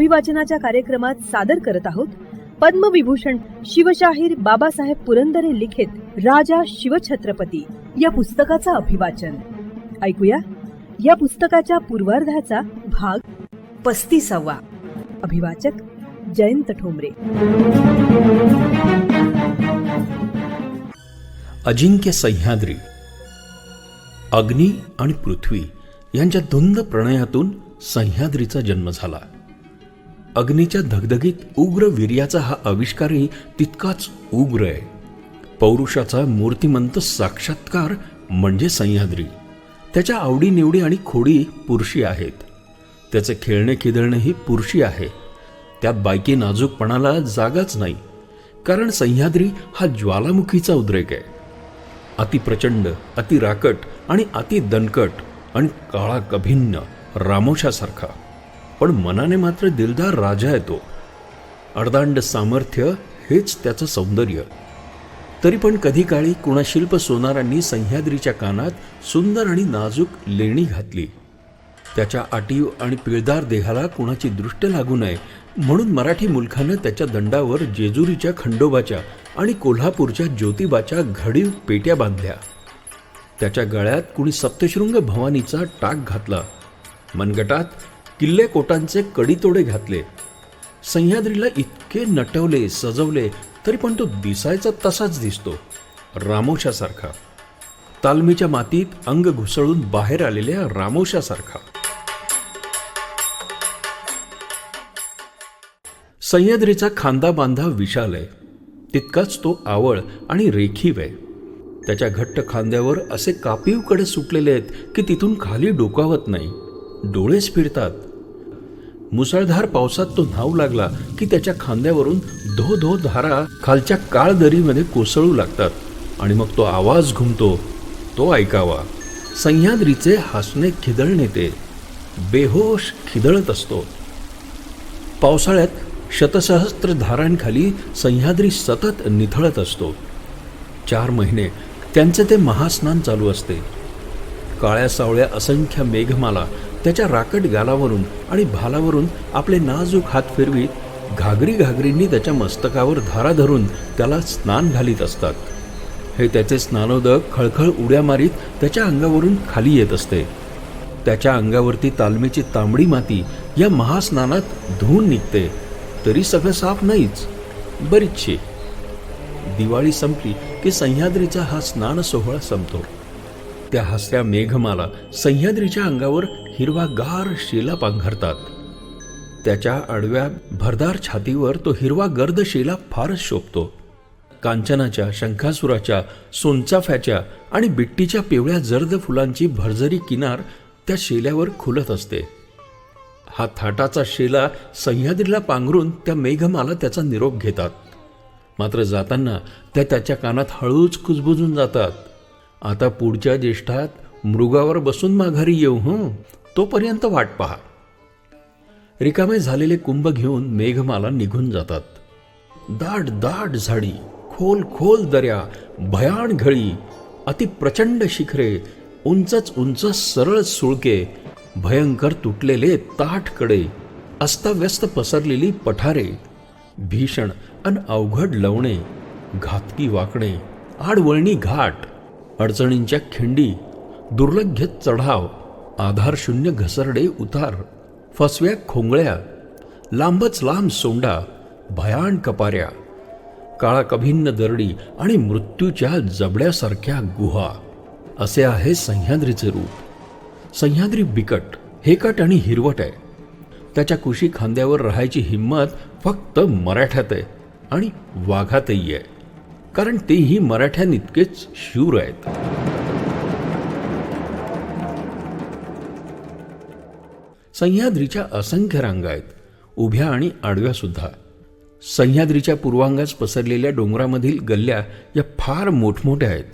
अभिवाचनाच्या कार्यक्रमात सादर करत आहोत. पद्मविभूषण शिवशाहीर बाबासाहेब पुरंदरे लिखित राजा शिवछत्रपती या पुस्तकाचं अभिवाचन. ऐकूया. या पुस्तकाच्या पूर्वार्धाचा भाग पस्तीसावा. अभिवाचक जयंत ठोंबरे. अजिंक्य सह्याद्री अग्नी आणि पृथ्वी यांच्या द्वंद्व प्रणयातून सह्याद्रीचा जन्म झाला. अग्नीच्या धगधगीत उग्र वीर्याचा हा आविष्कारही तितकाच उग्र आहे. पौरुषाचा मूर्तिमंत साक्षात्कार म्हणजे सह्याद्री. त्याच्या आवडीनिवडी आणि खोडी पुरुषी आहेत. त्याचे खेळणे खिदळणेही पुरुषी आहे. त्यात बायकी नाजूकपणाला जागाच नाही. कारण सह्याद्री हा ज्वालामुखीचा उद्रेक आहे. अति प्रचंड अति राकट आणि अति दणकट आणि काळा कभिन्न रामोशासारखा. पण मनाने मात्र दिलदार राजा येतो अर्धांड सामर्थ्य हेच त्याचं सौंदर्य. तरी पण कधी काळी कुणा शिल्प सोनारांनी सह्याद्रीच्या कानात सुंदर आणि नाजूक लेणी घातली. त्याच्या आटीव आणि पिळदार देहाला कुणाची दृष्ट लागू नये म्हणून मराठी मुलखानं त्याच्या दंडावर जेजुरीच्या खंडोबाच्या आणि कोल्हापूरच्या ज्योतिबाच्या घडीव पेट्या बांधल्या. त्याच्या गळ्यात कुणी सप्तशृंग भवानीचा टाक घातला. मनगटात किल्ले कोटांचे कडीतोडे घातले. सह्याद्रीला इतके नटवले सजवले तरी पण तो दिसायचा तसाच दिसतो रामोशासारखा. तालमीच्या मातीत अंग घुसळून बाहेर आलेल्या रामोशासारखा. सह्याद्रीचा खांदा बांधा विशाल आहे. तितकाच तो आवळ आणि रेखीव आहे. त्याच्या घट्ट खांद्यावर असे कापीवकडे सुटलेले आहेत की तिथून खाली डोकावत नाही. डोळेच फिरतात. मुसळधार पावसात तो न्हाऊ लागला की त्याच्या खांद्यावरून धो धो धारा खालच्या काळदरीमध्ये कोसळू लागतात. आणि मग तो आवाज घुमतो तो ऐकावा. सह्याद्रीचे हसणे खिदळणे ते. बेहोश खिदळत असतो. पावसाळ्यात शतसहस्त्र धारांखाली सह्याद्री सतत निथळत असतो. चार महिने त्यांचे ते महास्नान चालू असते. काळ्या सावळ्या असंख्य मेघमाला त्याच्या राकट गालावरून आणि भालावरून आपले नाजूक हात फिरवीत घागरी घागरींनी त्याच्या मस्तकावर धारा धरून त्याला स्नान घालीत असतात. हे त्याचे स्नानोदक खळखळ उड्या मारीत त्याच्या अंगावरून खाली येत असते. त्याच्या अंगावरती तालमीची तांबडी माती या महास्नानात धुवून निघते. तरी सगळं साफ नाहीच. बरीचशी. दिवाळी संपली की सह्याद्रीचा हा स्नान सोहळा संपतो. त्या हसऱ्या मेघमाला सह्याद्रीच्या अंगावर हिरवागार शेला पांघरतात. त्याच्या आडव्या भरदार छातीवर तो हिरवा गर्द शेला फारच शोभतो. कांचनाच्या शंखासुराच्या सोनचाफ्याच्या आणि बिट्टीच्या पिवळ्या जर्द फुलांची भरजरी किनार त्या शेल्यावर खुलत असते. हा थाटाचा शेला सह्याद्रीला पांघरून त्या मेघमाला त्याचा निरोप घेतात. मात्र जाताना त्या त्याच्या कानात हळूच कुजबुजून जातात. आता पुढच्या ज्येष्ठात मृगावर बसून माघारी येऊ हं? तोपर्यंत वाट पहा. रिकामे झालेले कुंभ घेऊन मेघमाला निघून जातात. दाट दाट झाडी खोल खोल दऱ्या भयाण घळी अति प्रचंड शिखरे उंचच उंच सरळ सुळके भयंकर तुटलेले ताठकडे अस्ताव्यस्त पसरलेली पठारे भीषण अन अवघड लवणे घातकी वाकणे आडवळणी घाट अडचणींच्या खिंडी दुर्लभ्य चढाव आधारशून्य घसरडे उतार फसव्या खोंगळ्या लांबच लांब सोंडा भयाण कपाऱ्या काळा कभिन्न दरडी आणि मृत्यूच्या जबड्यासारख्या गुहा. असे आहे सह्याद्रीचे रूप. सह्याद्री बिकट हेकट आणि हिरवट आहे. त्याच्या कुशी खांद्यावर राहायची हिंमत फक्त मराठ्यात आहे आणि वाघातही आहे. कारण तेही मराठ्यांइतकेच शूर आहेत. सह्याद्रीच्या असंख्य रांगा आहेत. उभ्या आणि आडव्या सुद्धा. सह्याद्रीच्या पूर्वांगास पसरलेल्या डोंगरामधील गल्ल्या या फार मोठमोठ्या आहेत.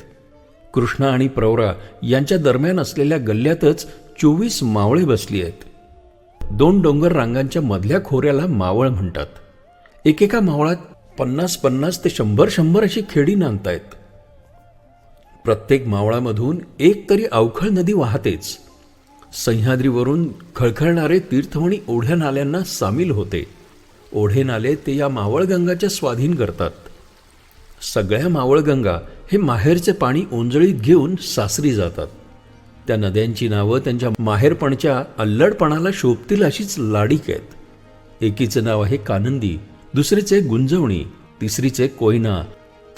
कृष्णा आणि प्रवरा यांच्या दरम्यान असलेल्या गल्ल्यातच चोवीस मावळे बसली आहेत. दोन डोंगर रांगांच्या मधल्या खोऱ्याला मावळ म्हणतात. एकेका मावळात पन्नास पन्नास ते शंभर शंभर अशी खेडी नांदतायत. प्रत्येक मावळामधून एक तरी अवखळ नदी वाहतेच. सह्याद्रीवरून खळखळणारे तीर्थमणी ओढ्या नाल्यांना सामील होते. ओढे नाले ते या मावळगंगाच्या स्वाधीन करतात. सगळ्या मावळगंगा हे माहेरचे पाणी ओंजळीत घेऊन सासरी जातात. त्या नद्यांची नावं त्यांच्या माहेरपणच्या अल्लडपणाला शोभतील अशीच लाडीक आहेत. एकीचं नाव आहे कानंदी दुसरीचे गुंजवणी तिसरीचे कोयना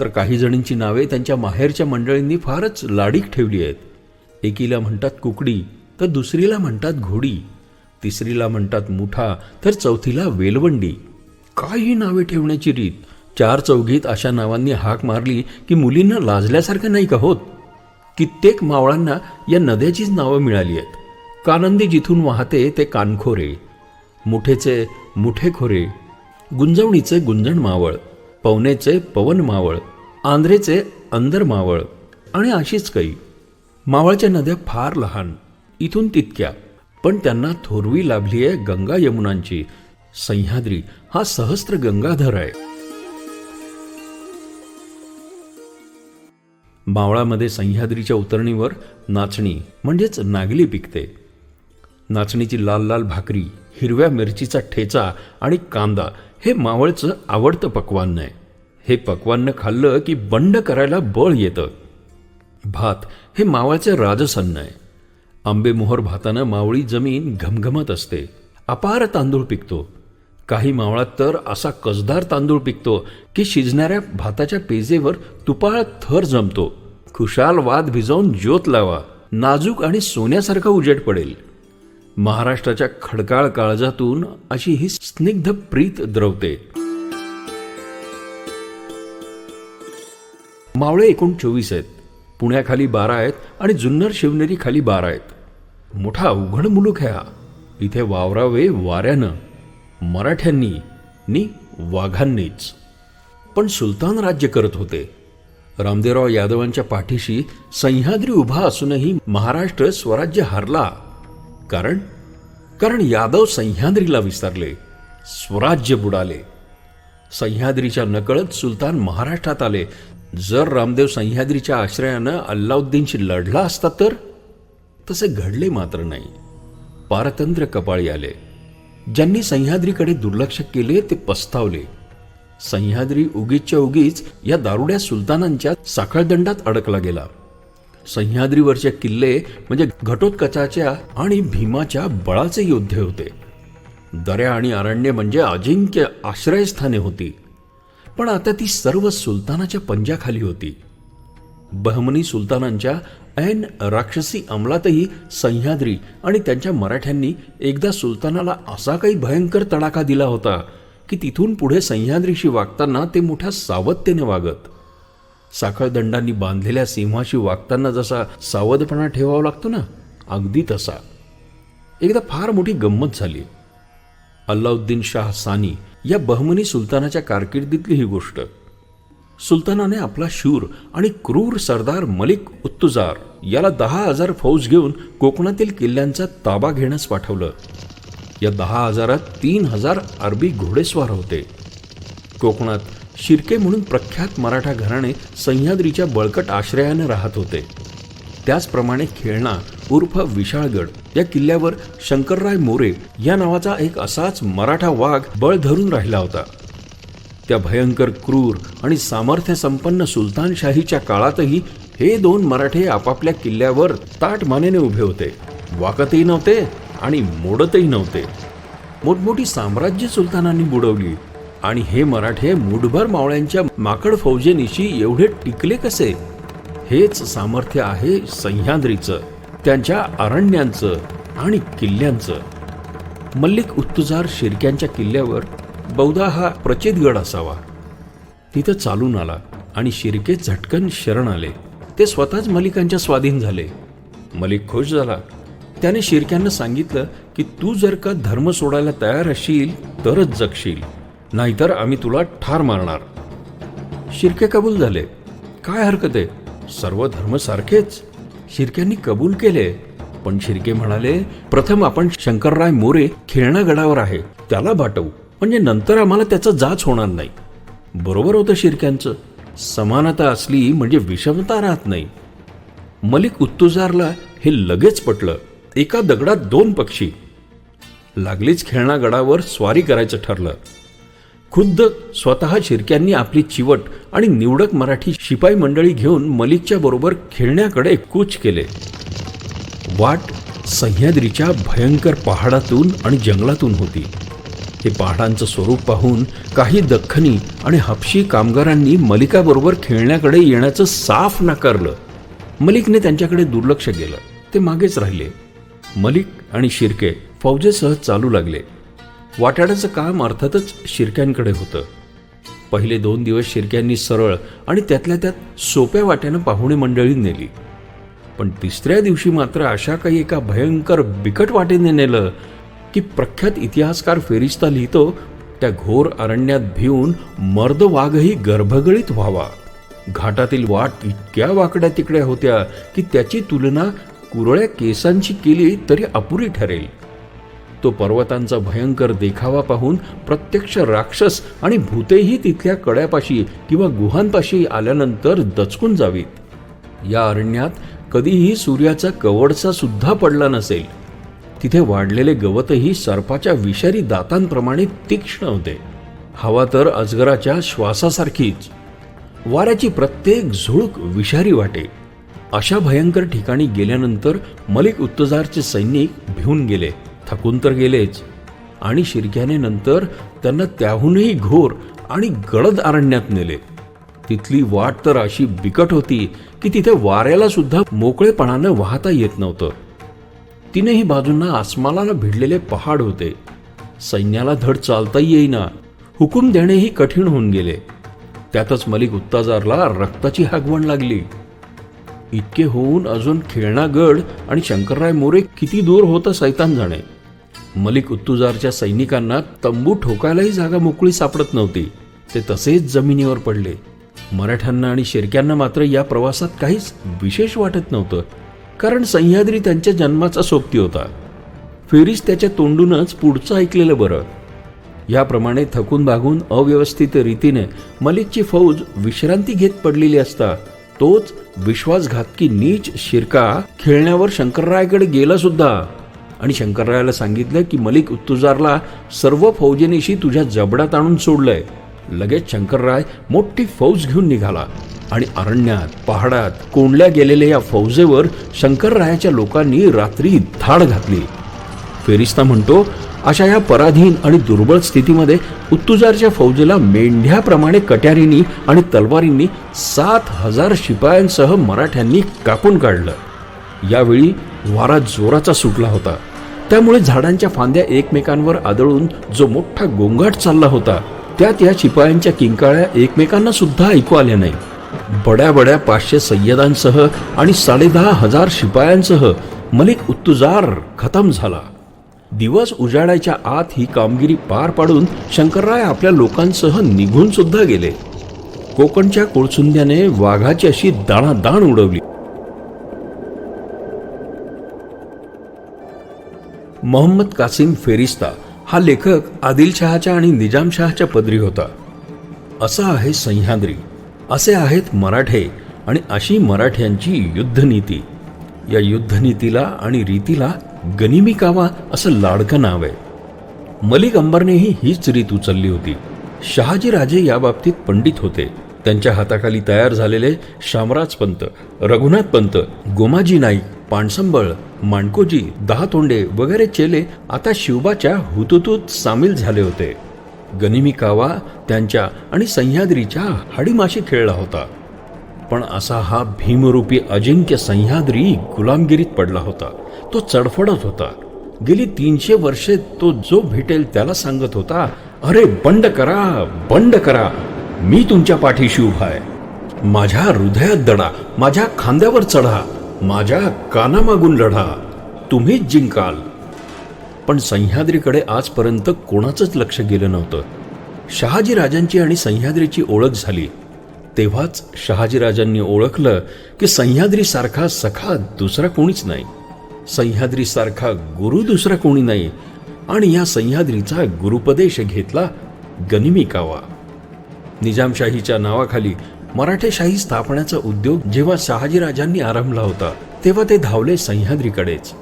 तर काही जणींची नावे त्यांच्या माहेरच्या मंडळींनी फारच लाडीक ठेवली आहेत. एकीला म्हणतात कुकडी तर दुसरीला म्हणतात घोडी तिसरीला म्हणतात मुठा तर चौथीला वेलवंडी. काही नावे ठेवण्याची रीत. चार चौघीत अशा नावांनी हाक मारली की मुलींना लाजल्यासारखं नाही का होत? कित्येक मावळांना या नद्याचीच नावं मिळाली आहेत. कानंदी जिथून वाहते ते कानखोरे. मुठेचे मुठेखोरे. गुंजवणीचे गुंजण मावळ. पवनेचे पवन मावळ. आंध्रेचे अंदर मावळ. आणि अशीच काही. मावळच्या नद्या फार लहान. इथून तितक्या. पण त्यांना थोरवी लाभली आहे गंगा यमुनांची. सह्याद्री हा सहस्त्र गंगाधर आहे. मावळामध्ये सह्याद्रीच्या उतरणीवर नाचणी म्हणजेच नागली पिकते. नाचणीची लाल लाल भाकरी हिरव्या मिरचीचा ठेचा आणि कांदा हे मावळचं आवडतं पक्वान्न आहे. हे पक्वान्न खाल्लं की बंड करायला बळ येतं. भात हे मावळचे राजसन्न आहे. आंबेमोहर भातानं मावळी जमीन घमघमत असते. अपार तांदूळ पिकतो. काही मावळात तर असा कसदार तांदूळ पिकतो की शिजणाऱ्या भाताच्या पेजेवर तुपाळ थर जमतो. खुशाल वाद भिजवून ज्योत लावा नाजूक आणि सोन्यासारखा उजेड पडेल. महाराष्ट्राच्या खडकाळ काळजातून अशी ही स्निग्ध प्रीत द्रवते. मावळे एकूण चोवीस आहेत. पुण्याखाली बारा आहेत आणि जुन्नर शिवनेरी खाली बारा आहेत. मोठा अवघड मुलूक आहे हा. इथे वावरावे वाऱ्यानं मराठ्यांनी नि वाघांनीच. पण सुलतान राज्य करत होते. रामदेवराव यादवांच्या पाठीशी सह्याद्री उभा असूनही महाराष्ट्र स्वराज्य हारला. कारण कारण यादव सह्याद्रीला विसरले स्वराज्य बुडाले. सह्याद्रीच्या नकळत सुलतान महाराष्ट्रात आले. जर रामदेव सह्याद्रीच्या आश्रयानं अल्लाउद्दीनशी लढला असता तर? तसे घडले मात्र नाही. पारतंत्र्य कपाळी आले. ज्यांनी सह्याद्रीकडे दुर्लक्ष केले ते पस्तावले. सह्याद्री उगीचच्या उगीच या दारुड्या सुलतानांच्या साखळदंडात अडकला गेला. सह्याद्रीवरचे किल्ले म्हणजे घटोत्कचाच्या आणि भीमाच्या बळाचे योद्धे होते. दऱ्या आणि अरण्य म्हणजे अजिंक्य आश्रयस्थाने होती. पण आता ती सर्व सुलतानाच्या पंजाखाली होती. बहमनी सुलतानांच्या ऐन राक्षसी अंमलातही सह्याद्री आणि त्यांच्या मराठ्यांनी एकदा सुलतानाला असा काही भयंकर तडाखा दिला होता की तिथून पुढे सह्याद्रीशी वागताना ते मोठ्या सावधतेने वागत. साखळदंडांनी बांधलेल्या सिंहाशी वागताना जसा सावधपणा ठेवावा लागतो ना अगदी तसा. एकदा फार मोठी गंमत झाली. अल्लाउद्दीन शाह सानी या बहमनी सुलतानाच्या कारकिर्दीतली ही गोष्ट. सुलतानाने आपला शूर आणि क्रूर सरदार मलिक उत्तुजार याला दहा हजार फौज घेऊन कोकणातील किल्ल्यांचा ताबा घेण्यास पाठवलं. या दहा हजारात तीन हजार अरबी घोडेस्वार होते. कोकणात शिर्के म्हणून प्रख्यात मराठा घराणे सह्याद्रीच्या बळकट आश्रयाने राहत होते. त्याचप्रमाणे खेळणा उर्फ विशाळगड या किल्ल्यावर शंकरराय मोरे या नावाचा एक असाच मराठा वाघ बळ धरून राहिला होता. त्या भयंकर क्रूर आणि सामर्थ्यसंपन्न सुलतानशाहीच्या काळातही हे दोन मराठे आपापल्या किल्ल्यावर ताट मानेने उभे होते. वाकतही नव्हते आणि मोडतही नव्हते. मोठमोठी साम्राज्य सुलतानांनी बुडवली. आणि हे मराठे मुठभर मावळ्यांच्या माकड फौजेनिशी एवढे टिकले कसे? हेच सामर्थ्य आहे सह्याद्रीचं त्यांच्या अरण्यांचं आणि किल्ल्यांचं. मल्लिक उत्तुजार शिर्क्यांच्या किल्ल्यावर बहुधा हा प्रचितगड असावा. तिथं चालून आला आणि शिर्के झटकन शरण आले. ते स्वतःच मलिकांच्या स्वाधीन झाले. मलिक खुश झाला. त्याने शिर्क्यांना सांगितलं की तू जर का धर्म सोडायला तयार असशील तरच जगशील. नाहीतर आम्ही तुला ठार मारणार. शिर्के कबूल झाले. काय हरकत आहे? सर्व धर्म सारखेच. शिर्क्यांनी कबूल केले. पण शिर्के म्हणाले प्रथम आपण शंकरराय मोरे खेळणा गडावर आहे. त्याला पाठवू म्हणजे नंतर आम्हाला त्याचा जाच होणार नाही. बरोबर होतं शिरक्यांचं. समानता असली म्हणजे विषमता राहत नाही. मलिक उत्तुजारला हे लगेच पटलं. एका दगडात दोन पक्षी. लागलीच खेळणा गडावर स्वारी करायचं ठरलं. खुद्द स्वतः शिरक्यांनी आपली चिवट आणि निवडक मराठी शिपाई मंडळी घेऊन मलिकच्या बरोबर खेळण्याकडे कूच केले. वाट सह्याद्रीच्या भयंकर पहाडातून आणि जंगलातून होती. हे पहाडांचं स्वरूप पाहून काही दख्खनी आणि हपशी कामगारांनी मलिकाबरोबर खेळण्याकडे येण्याचं साफ नाकारलं. मलिकने त्यांच्याकडे दुर्लक्ष केलं. ते मागेच राहिले. मलिक आणि शिर्के फौजेसह चालू लागले. वाटाड्याचं काम अर्थातच शिरक्यांकडे होतं. पहिले दोन दिवस शिरक्यांनी सरळ आणि त्यातल्या त्यात सोप्या वाट्यानं पाहुणे मंडळी नेली. पण तिसऱ्या दिवशी मात्र अशा काही एका भयंकर बिकट वाटेने नेलं की प्रख्यात इतिहासकार फेरिस्ता लिहितो त्या घोर अरण्यात भिवून मर्द वाघही गर्भगळीत व्हावा. घाटातील वाट इतक्या वाकड्या तिकड्या होत्या की त्याची तुलना कुरळ्या केसांची केली तरी अपुरी ठरेल. तो पर्वतांचा भयंकर देखावा पाहून प्रत्यक्ष राक्षस आणि भूतेही तिथल्या कड्यापाशी किंवा गुहांपाशी आल्यानंतर दचकून जावीत. या अरण्यात कधीही सूर्याचा कवडसा सुद्धा पडला नसेल. तिथे वाढलेले गवतही सर्पाच्या विषारी दातांप्रमाणे तीक्ष्ण होते. हवा तर अजगराच्या श्वासासारखीच. वाऱ्याची प्रत्येक झुळूक विषारी वाटे. अशा भयंकर ठिकाणी गेल्यानंतर मलिक उत्तजारचे सैनिक भिवून गेले थकून तर गेलेच. आणि शिरक्याने नंतर त्यांना त्याहूनही घोर आणि गडद अरण्यात नेले. तिथली वाट तर अशी बिकट होती की तिथे वाऱ्याला सुद्धा मोकळेपणानं वाहता येत नव्हतं. तीनही बाजूंना आसमानाला भिडलेले पहाड होते. सैन्याला धड चालता येईना. हुकूम देणेही कठीण होऊन गेले. त्यातच मलिक उत्ताजारला रक्ताची हागवण लागली. इतके होऊन अजून खेळणा गड आणि शंकरराय मोरे किती दूर होतं सैतान जाणे. मलिक उत्तुजारच्या सैनिकांना तंबू ठोकायलाही जागा मोकळी सापडत नव्हती. ते तसेच जमिनीवर पडले. मराठ्यांना आणि शेरक्यांना मात्र या प्रवासात काहीच विशेष वाटत नव्हतं. कारण सह्याद्री त्यांच्या जन्माचा सोबती होता. फेरीस त्याच्या तोंडूनच पुढचं ऐकलेलं बरं. याप्रमाणे थकून भागून अव्यवस्थित रीतीने मलिकची फौज विश्रांती घेत पडलेली असता तोच विश्वासघातकी नीच शिरका खेळण्यावर शंकररायकडे गेला सुद्धा. आणि शंकररायाला सांगितलं की मलिक उत्तुजारला सर्व फौजेनिशी तुझ्या जबड्यात आणून सोडलंय. लगेच शंकरराय मोठी फौज घेऊन निघाला. आणि अरण्यात पहाडात कोंडल्या गेलेल्या या फौजेवर शंकररायाच्या लोकांनी रात्री धाड घातली. फेरिस्ता म्हणतो अशा या पराधीन आणि दुर्बळ स्थितीमध्ये उत्तुजारच्या फौजेला मेंढ्याप्रमाणे कट्यारींनी आणि तलवारींनी सात हजार शिपायांसह मराठ्यांनी कापून काढलं. यावेळी वारा जोराचा सुटला होता. त्यामुळे झाडांच्या फांद्या एकमेकांवर आदळून जो मोठा गोंगाट चालला होता त्यात या शिपायांच्या किंकाळ्या एकमेकांना सुद्धा ऐकू आल्या नाही. बड्या बड्या पाचशे सय्यदांसह आणि साडेदहा हजार शिपायांसह मलिक उत्तुजार खतम झाला. दिवस उजाडायच्या आत ही कामगिरी पार पाडून शंकरराय आपल्या लोकांसह निघून सुद्धा गेले. कोकणच्या कोळसुंद्याने वाघाची अशी दाणादाण उडवली. मोहम्मद कासिम फेरिस्ता हा लेखक आदिलशहाच्या आणि निजामशहाच्या पदरी होता. असा आहे सह्याद्री. असे आहेत मराठे आणि अशी मराठ्यांची युद्धनीती. या युद्धनीतीला आणि रीतीला गनिमी कावा असं लाडकं नाव आहे. मलिक अंबरनेही हीच रीत उचलली होती. शहाजी राजे पंडित होते. त्यांच्या हाताखाली तयार झालेले शामराज पंत रघुनाथ पंत गोमाजी नाईक पाणसंबळ माणकोजी दहा तोंडे वगैरे चेले आता शिवबाच्या हुतुतूत सामील झाले होते. गनिमी कावा त्यांच्या आणि सह्याद्रीच्या हाडीमाशी खेळला होता. पण असा हा भीमरूपी अजिंक्य सह्याद्री गुलामगिरीत पडला होता. तो चडफडत होता. गेली तीनशे वर्षे तो जो भेटेल त्याला सांगत होता अरे बंड करा बंड करा. मी तुमच्या पाठीशी उभा आहे. माझ्या हृदयात दडा माझ्या खांद्यावर चढा माझ्या कानामागून लढा. तुम्हीच जिंकाल. पण सह्याद्रीकडे आजपर्यंत कोणाचंच लक्ष गेलं नव्हतं. शहाजी राजांची आणि सह्याद्रीची ओळख झाली. तेव्हाच शहाजीराजांनी ओळखलं की सह्याद्रीसारखा सखा दुसरा कोणीच नाही. सह्याद्रीसारखा गुरु दुसरा कोणी नाही आणि या सह्याद्रीचा गुरुपदेश घेतला गनिमी कावा निजामशाहीच्या नावाखाली मराठेशाही स्थापण्याचा उद्योग जेव्हा शहाजीराजांनी आरंभला होता तेव्हा ते धावले सह्याद्रीकडेच.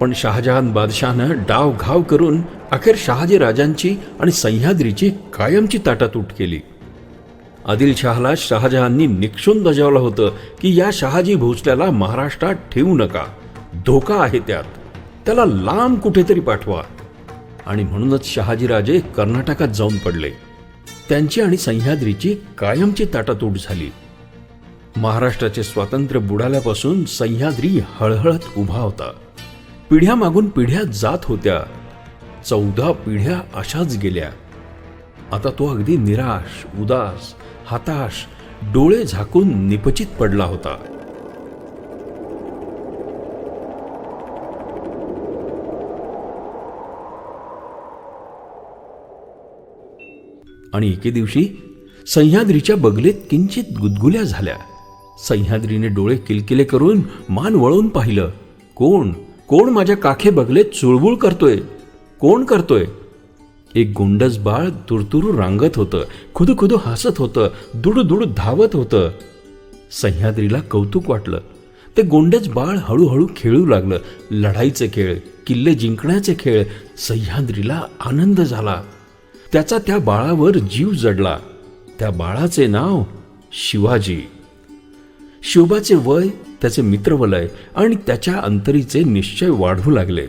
पण शहाजहान बादशहानं डाव घाव करून अखेर शहाजी राजांची आणि सह्याद्रीची कायमची ताटातूट केली. आदिलशहाला शहाजहाननी निक्षून बजावलं होतं की या शहाजी भोसल्याला महाराष्ट्रात ठेवू नका. धोका आहे त्यात. त्याला लांब कुठेतरी पाठवा. आणि म्हणूनच शहाजीराजे कर्नाटकात जाऊन पडले. त्यांची आणि सह्याद्रीची कायमची ताटातूट झाली. महाराष्ट्राचे स्वातंत्र्य बुडाल्यापासून सह्याद्री हळहळत उभा होता. पिढ्या मागून पिढ्या जात होत्या. चौदा पिढ्या अशाच गेल्या. आता तो अगदी निराश उदास हताश डोळे झाकून निपचित पडला होता. आणि एके दिवशी सह्याद्रीच्या बगलेत किंचित गुदगुल्या झाल्या. सह्याद्रीने डोळे किलकिले करून मान वळवून पाहिलं. कोण? कोण माझ्या काखे बगलेत चुळबुळ करतोय? कोण करतोय? एक गोंडस बाळ तुरतुरू रांगत होतं खुदुखुदू हसत होतं दुडूदुडू धावत होतं. सह्याद्रीला कौतुक वाटलं. ते गोंडस बाळ हळूहळू खेळू लागलं. लढाईचे खेळ किल्ले जिंकण्याचे खेळ सह्याद्रीला आनंद झाला. त्याचा त्या बाळावर जीव जडला. त्या बाळाचे नाव शिवाजी. शिवबाचे वय त्याचे मित्रवलय आणि त्याच्या अंतरीचे निश्चय वाढू लागले.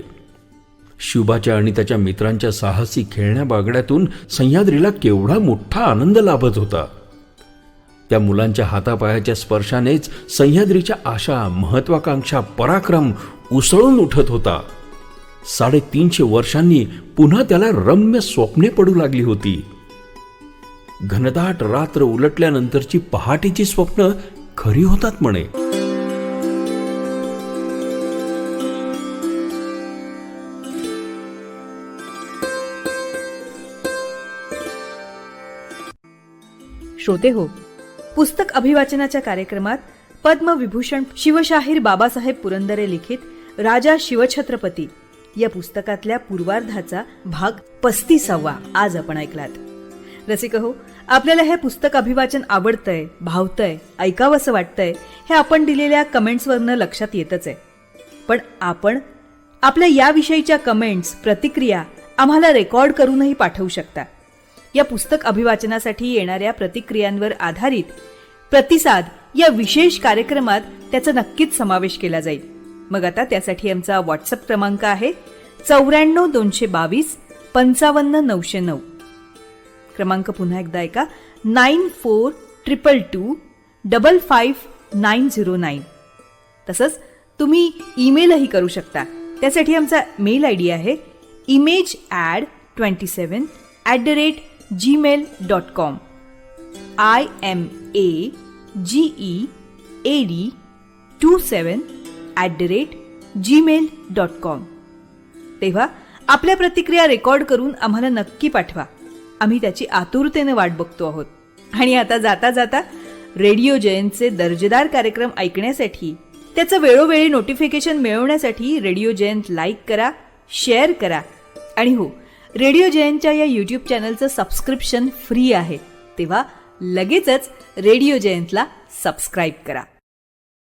शिवबाच्या आणि त्याच्या मित्रांच्या साहसी खेळण्या बागड्यातून सह्याद्रीला केवढा मोठा आनंद लाभत होता. त्या मुलांच्या हातापायाच्या स्पर्शानेच सह्याद्रीच्या आशा महत्वाकांक्षा पराक्रम उसळून उठत होता. साडेतीनशे वर्षांनी पुन्हा त्याला रम्य स्वप्ने पडू लागली होती. घनदाट रात्र उलटल्यानंतरची पहाटेची स्वप्न खरी होतात म्हणे. श्रोते हो पुस्तक अभिवाचनाच्या कार्यक्रमात पद्मविभूषण शिवशाहीर बाबासाहेब पुरंदरे लिखित राजा शिवछत्रपती या पुस्तकातल्या पूर्वार्धाचा भाग पस्तीसावा आज आपण ऐकलात. रसिक हो आपल्याला हे पुस्तक अभिवाचन आवडतंय भावतंय ऐकावंसं वाटतंय हे आपण दिलेल्या कमेंट्सवरनं लक्षात येतच आहे. पण आपण आपल्या याविषयीच्या कमेंट्स प्रतिक्रिया आम्हाला रेकॉर्ड करूनही पाठवू शकता. या पुस्तक अभिवाचनासाठी येणाऱ्या प्रतिक्रियांवर आधारित प्रतिसाद या विशेष कार्यक्रमात त्याचा नक्कीच समावेश केला जाईल. मग आता त्यासाठी आमचा व्हॉट्सअप क्रमांक आहे चौऱ्याण्णव दोनशे बावीस पंचावन्न नऊशे नऊ. क्रमांक पुन्हा एकदा ऐका. Nine four triple two double five nine zero nine. तसंच तुम्ही ईमेलही करू शकता. त्यासाठी आमचा मेल आय डी आहे image ad twenty seven at the rate Gmail dot com I M A G E A D two seven at the rate Gmail dot com तेव्हा आपल्या प्रतिक्रिया रेकॉर्ड करून आम्हाला नक्की पाठवा. आम्ही त्याची आतुरतेने वाट बघतो आहोत. आणि आता जाता जाता रेडिओ जयंतचे दर्जेदार कार्यक्रम ऐकण्यासाठी त्याचं वेळोवेळी नोटिफिकेशन मिळवण्यासाठी रेडिओ जयंत लाईक करा शेअर करा. आणि हो रेडिओ जयंतच्या या यूट्यूब चॅनलचं सबस्क्रिप्शन फ्री आहे. तेव्हा लगेचच रेडिओ जयंतला सबस्क्राईब करा.